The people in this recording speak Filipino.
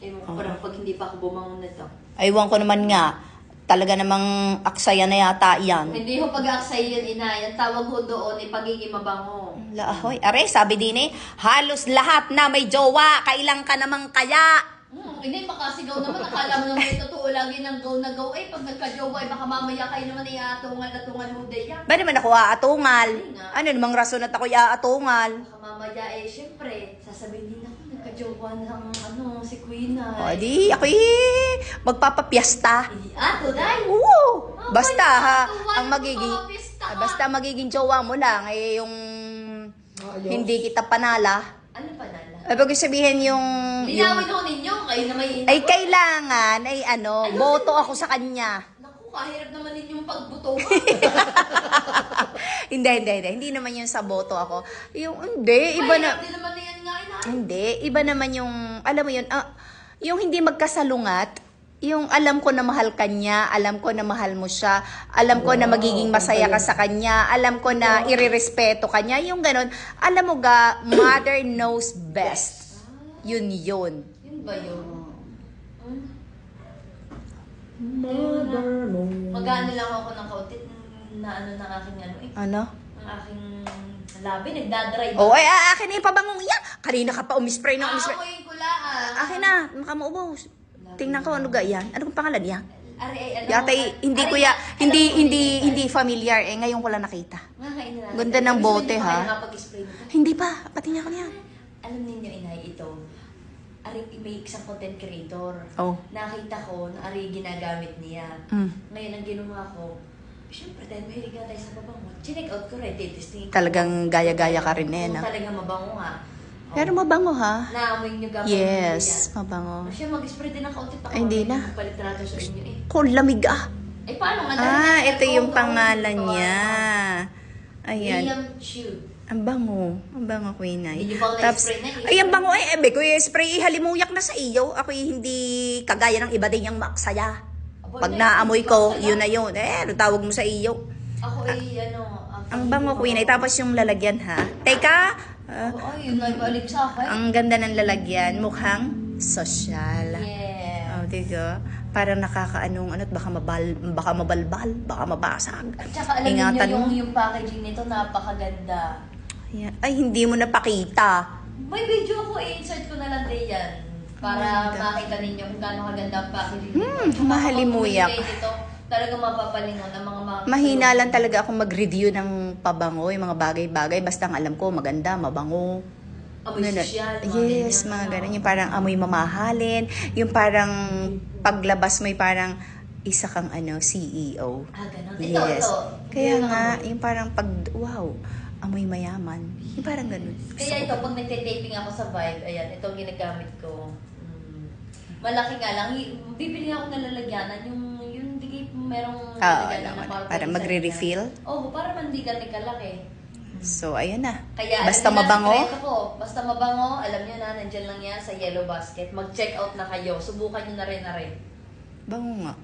Ewan ko parang pag hindi pa ako bumangon na to. Aywan ko naman nga. Talaga namang aksaya na yata yan. Hindi ho pag-aksay yun, inay. Ang tawag ho doon ay pagiging mabango. Lahoy. Are, sabi din eh, halos lahat na may jowa. Kailang ka namang kaya. Inay, makasigaw naman. Akala mo naman may totoo lagi ng go na go. Eh, pag nagka-jowa, eh, baka mamaya kayo naman ay atungan-atungan ho day yan. Ba naman ako aatungal? Ano namang rason at ako'y aatungal? Baka mamaya eh, syempre, sasabihin din ako, nagka-jowa ng ano, si Queen O ay. di, ako'y magpapapiesta. Hindi, ah, tunay. Oo. Ah, Basta ha, ang ng magiging, basta magiging jowa mo lang, eh yung hindi kita panala. Ano pa pag sabihin yung, yung Linawin ho ninyo, kayo na may ay kailangan, ay ano, boto ako sa kanya. Naku, kahirap naman ninyong pagbuto. hindi, hindi, hindi. Hindi naman yung sa boto ako. Yung, hindi, iba na, din naman na yan nga, inay. hindi, iba naman yung, alam mo yun, ah, yung hindi magkasalungat, yung alam ko na mahal ka niya, alam ko na mahal mo siya, alam ko na magiging masaya ka sa kanya, alam ko na irerespeto ka niya, yung ganun. Alam mo ga, mother knows best. Yun yun. Yun ba yun? Mother no. Mag-ano lang ako ng kaunti na ano ng aking ano eh. Ano? Ang aking labi, nagdadrive. Oh, ay, ah, akin yung pabangong yan. Kanina ka pa umispray na umispray. Aamoyin ko lang. Akin na, makamuubos. Tingnan ko ano ga yan. Ano kong pangalan niya? Ari, ay, ano, Yata ay- hindi ko ya, hindi ko hindi hindi familiar eh ngayon ko lang nakita. Ganda ng bote, ha? Hindi pa, pati niya ko niyan. Alam ninyo, inay, ito. Ari, may isang content creator. Oh. Nakita ko na ari ginagamit niya. Mm. Ngayon, ang ginawa ko, Siyempre, dahil mahilig nga tayo sa mabango. Chinek out ko rin, testing ko. Talagang gaya-gaya ka rin eh, no? Talagang mabango nga. Pero mabango ha. Naamoy niyo gamit Yes, mabango. Siya mag-spray din ng kaunti. Ay, hindi na. Palitrato sa inyo eh. Kung lamig ah. Ay, paano nga? Ah, ito yung pangalan niya. Ayan. Liam Chu. Ang bango. Ang bango, Queen Ay. Pa Tapos, eh. ay, ang bango ay, ebe yung spray, halimuyak na sa iyo. Ako hindi kagaya ng iba din yung maksaya. Pag naamoy ko, yun na yun. Eh, ano tawag mo sa iyo? Ako ay, ano... Ang bango, Queen Ay. Tapos yung lalagyan, ha? Teka, ay, yun ay balik sa akin. ang ganda ng lalagyan. Mukhang sosyal. Yeah. Oh, diba? Parang nakakaanong ano, baka mabal, baka mabalbal, baka mabasag. At saka alam Ingatan niyo yung, yung packaging nito, napakaganda. Ayan. Ay, hindi mo napakita. May video ko, i-insert ko na lang din yan. Para Ganda. makita ninyo kung gaano kaganda ang packaging Hmm, mahalimuyak. Dito, talaga mapapalingon ang mga mga... Mahina lang talaga ako mag-review ng pabango, yung mga bagay-bagay. Basta ang alam ko, maganda, mabango. Amoy Ganun. sosyal, mga Yes, ganyan, mga ano. ganun. Yung parang amoy mamahalin. Yung parang paglabas mo, yung parang isa kang ano, CEO. Ah, ganun. Ito, Yes. ito. Kaya Yung nga, yung parang pag, wow, amoy mayaman. Yung parang ganun. Kaya ito, pag nagte-taping ako sa Vibe, ayan, ito ginagamit ko. Mm. Malaki nga lang. Bibili ako ng lalagyanan. Yung, yung di merong lalagyanan alam na mo, para para magre-refill? Oo, para man di ganun kalaki. So, ayun na. Kaya Basta alam niyo na, mabango? sikreto ko. Basta mabango, alam niyo na, nandyan lang yan sa yellow basket. Mag-check out na kayo. Subukan niyo na rin na rin. Bango nga.